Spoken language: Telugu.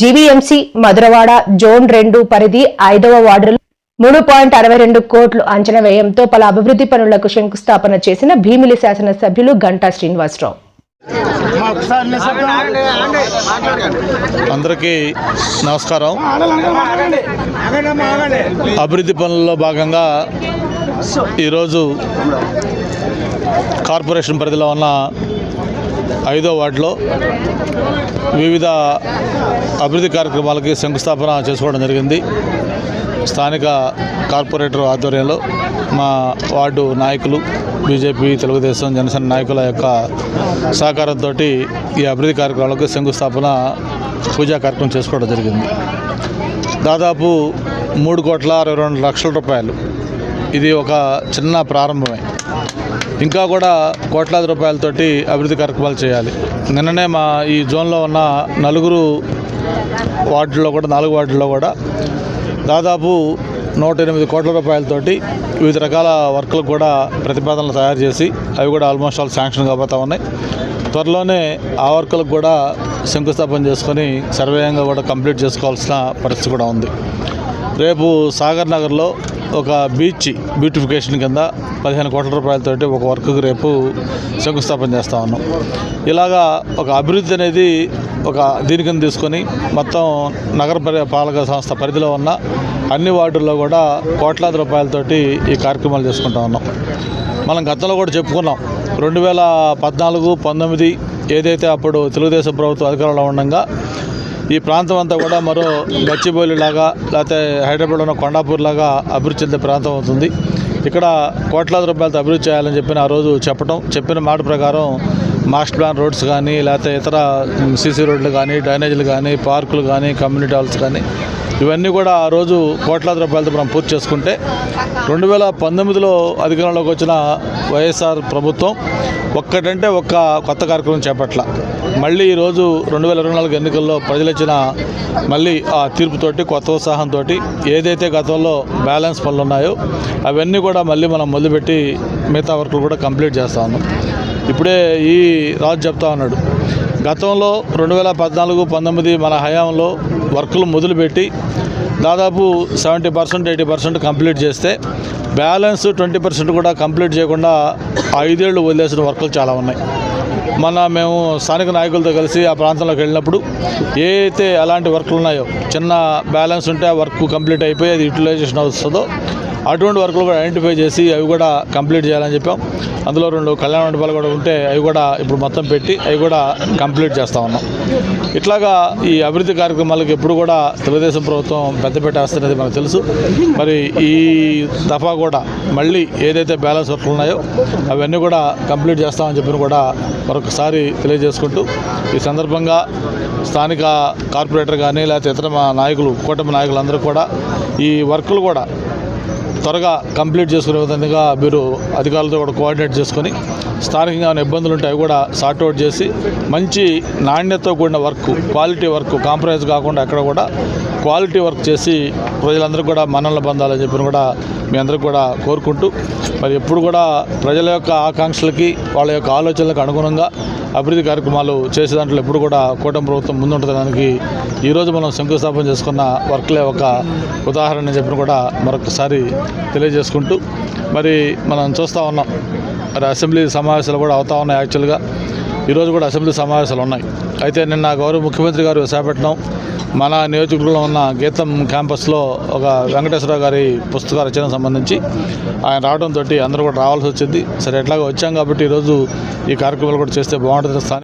జీవీఎంసీ మధురవాడ జోన్ రెండు పరిధి ఐదవ వార్డులో మూడు పాయింట్ అరవై రెండు కోట్లు అంచనా వ్యయంతో పలు అభివృద్ధి పనులకు శంకుస్థాపన చేసిన భీమిలి శాసనసభ్యులు గంటా శ్రీనివాసరావు. అందరికీ నమస్కారం. అభివృద్ధి పనుల్లో భాగంగా ఈరోజు కార్పొరేషన్ పరిధిలో ఉన్న ఐదో వార్డులో వివిధ అభివృద్ధి కార్యక్రమాలకి శంకుస్థాపన చేసుకోవడం జరిగింది. స్థానిక కార్పొరేటర్ ఆధ్వర్యంలో మా వార్డు నాయకులు బీజేపీ తెలుగుదేశం జనసేన నాయకుల యొక్క సహకారంతో ఈ అభివృద్ధి కార్యక్రమాలకు శంకుస్థాపన పూజా కార్యక్రమం చేసుకోవడం జరిగింది. దాదాపు మూడు కోట్ల అరవై రెండు లక్షల రూపాయలు. ఇది ఒక చిన్న ప్రారంభమే. ఇంకా కూడా కోట్లాది రూపాయలతోటి అభివృద్ధి కార్యక్రమాలు చేయాలి. నిన్ననే మా ఈ జోన్లో ఉన్న నలుగురు వార్డుల్లో కూడా నాలుగు వార్డుల్లో కూడా దాదాపు నూట ఎనిమిది కోట్ల రూపాయలతోటి వివిధ రకాల వర్కులకు కూడా ప్రతిపాదనలు తయారు చేసి అవి కూడా ఆల్మోస్ట్ ఆల్ శాంక్షన్ కాబోతా ఉన్నాయి. త్వరలోనే ఆ వర్కులకు కూడా శంకుస్థాపన చేసుకొని సర్వేయంగా కూడా కంప్లీట్ చేసుకోవాల్సిన పరిస్థితి కూడా ఉంది. రేపు సాగర్ నగర్లో ఒక బీచ్ బ్యూటిఫికేషన్ కింద పదిహేను కోట్ల రూపాయలతోటి ఒక వర్క్కి రేపు శంకుస్థాపన చేస్తా ఉన్నాం. ఇలాగా ఒక అభివృద్ధి అనేది ఒక దీని కింద తీసుకొని మొత్తం నగర పరి పాలక సంస్థ పరిధిలో ఉన్న అన్ని వార్డుల్లో కూడా కోట్లాది రూపాయలతోటి ఈ కార్యక్రమాలు చేసుకుంటా ఉన్నాం. మనం గతంలో కూడా చెప్పుకున్నాం రెండు వేల పద్నాలుగు పంతొమ్మిది ఏదైతే అప్పుడు తెలుగుదేశం ప్రభుత్వం అధికారంలో ఉండగా ఈ ప్రాంతం అంతా కూడా మరో గచ్చిబౌలి లాగా లేకపోతే హైదరాబాద్ ఉన్న కొండాపూర్ లాగా అభివృద్ధి చెందే ప్రాంతం అవుతుంది. ఇక్కడ కోట్లాది రూపాయలతో అభివృద్ధి చేయాలని చెప్పిన ఆ రోజు చెప్పడం చెప్పిన మాట ప్రకారం మాస్టర్ ప్లాన్ రోడ్స్ కానీ లేకపోతే ఇతర సీసీ రోడ్లు కానీ డ్రైనేజీలు కానీ పార్కులు కానీ కమ్యూనిటీ హాల్స్ కానీ ఇవన్నీ కూడా ఆ రోజు కోట్లాది రూపాయలతో మనం పూర్తి చేసుకుంటే రెండు వేల పంతొమ్మిదిలో అధికారంలోకి వచ్చిన వైఎస్ఆర్ ప్రభుత్వం ఒక్కటంటే ఒక్క కొత్త కార్యక్రమం చేపట్ల. మళ్ళీ ఈరోజు రెండు వేల ఇరవై నాలుగు ఎన్నికల్లో ప్రజలు ఇచ్చిన మళ్ళీ ఆ తీర్పుతోటి కొత్త ఉత్సాహంతో ఏదైతే గతంలో బ్యాలెన్స్ పనులు ఉన్నాయో అవన్నీ కూడా మళ్ళీ మనం మొదలుపెట్టి మిగతా వర్కులు కూడా కంప్లీట్ చేస్తా ఉన్నాం. ఇప్పుడే ఈ రాజు చెప్తా ఉన్నాడు గతంలో రెండు వేల పద్నాలుగు పంతొమ్మిది మన హయాంలో వర్కులు మొదలుపెట్టి దాదాపు seventy percent eighty percent complete చేస్తే బ్యాలెన్స్ ట్వంటీ పర్సెంట్ కూడా కంప్లీట్ చేయకుండా ఐదేళ్ళు వదిలేసిన వర్కులు చాలా ఉన్నాయి. మన మేము స్థానిక నాయకులతో కలిసి ఆ ప్రాంతంలోకి వెళ్ళినప్పుడు ఏ అయితే అలాంటి వర్కులు ఉన్నాయో చిన్న బ్యాలెన్స్ ఉంటే ఆ వర్క్ కంప్లీట్ అయిపోయి అది యూటిలైజేషన్ వస్తుందో అటువంటి వర్క్లు కూడా ఐడెంటిఫై చేసి అవి కూడా కంప్లీట్ చేయాలని చెప్పాం. అందులో రెండు కళ్యాణ మండపాలు కూడా ఉంటే అవి కూడా ఇప్పుడు మొత్తం పెట్టి అవి కూడా కంప్లీట్ చేస్తూ ఉన్నాం. ఇట్లాగా ఈ అభివృద్ధి కార్యక్రమాలకు ఎప్పుడు కూడా తెలుగుదేశం ప్రభుత్వం పెద్దపేట వేస్తున్నది మనకు తెలుసు. మరి ఈ దఫా కూడా మళ్ళీ ఏదైతే బ్యాలెన్స్ వర్క్లు ఉన్నాయో అవన్నీ కూడా కంప్లీట్ చేస్తామని చెప్పిన కూడా మరొకసారి తెలియజేసుకుంటూ ఈ సందర్భంగా స్థానిక కార్పొరేటర్ కానీ లేకపోతే ఇతర మా నాయకులు కూటమి నాయకులందరూ కూడా ఈ వర్కులు కూడా త్వరగా కంప్లీట్ చేసుకునే విధంగా మీరు అధికారులతో కూడా కోఆర్డినేట్ చేసుకొని స్థానికంగా ఉన్న ఇబ్బందులు ఉంటే అవి కూడా సార్ట్అవుట్ చేసి మంచి నాణ్యతతో కూడిన వర్క్ క్వాలిటీ వర్క్ కాంప్రమైజ్ కాకుండా అక్కడ కూడా క్వాలిటీ వర్క్ చేసి ప్రజలందరూ కూడా మనల్ని పొందాలని చెప్పి కూడా మీ అందరికి కూడా కోరుకుంటూ మరి ఎప్పుడు కూడా ప్రజల యొక్క ఆకాంక్షలకి వాళ్ళ యొక్క ఆలోచనలకు అనుగుణంగా అభివృద్ధి కార్యక్రమాలు చేసే దాంట్లో ఎప్పుడు కూడా కూటమి ప్రభుత్వం ముందుంటుందడానికి ఈరోజు మనం శంకుస్థాపన చేసుకున్న వర్క్లే ఒక ఉదాహరణ చెప్పిన కూడా మరొకసారి తెలియజేసుకుంటూ మరి మనం చూస్తూ ఉన్నాం. మరి అసెంబ్లీ సమావేశాలు కూడా అవుతా ఉన్నాయి యాక్చువల్గా. ఈరోజు కూడా అసెంబ్లీ సమావేశాలు ఉన్నాయి. అయితే నిన్న గౌరవ ముఖ్యమంత్రి గారు విశాఖపట్నం మన నియోజకవర్గంలో ఉన్న గీతం క్యాంపస్లో ఒక వెంకటేశ్వరరావు గారి పుస్తక రచన సంబంధించి ఆయన రావడంతో అందరూ కూడా రావాల్సి వచ్చింది. సరే ఎట్లాగో వచ్చాం కాబట్టి ఈరోజు ఈ కార్యక్రమాలు కూడా చేస్తే బాగుంటుంది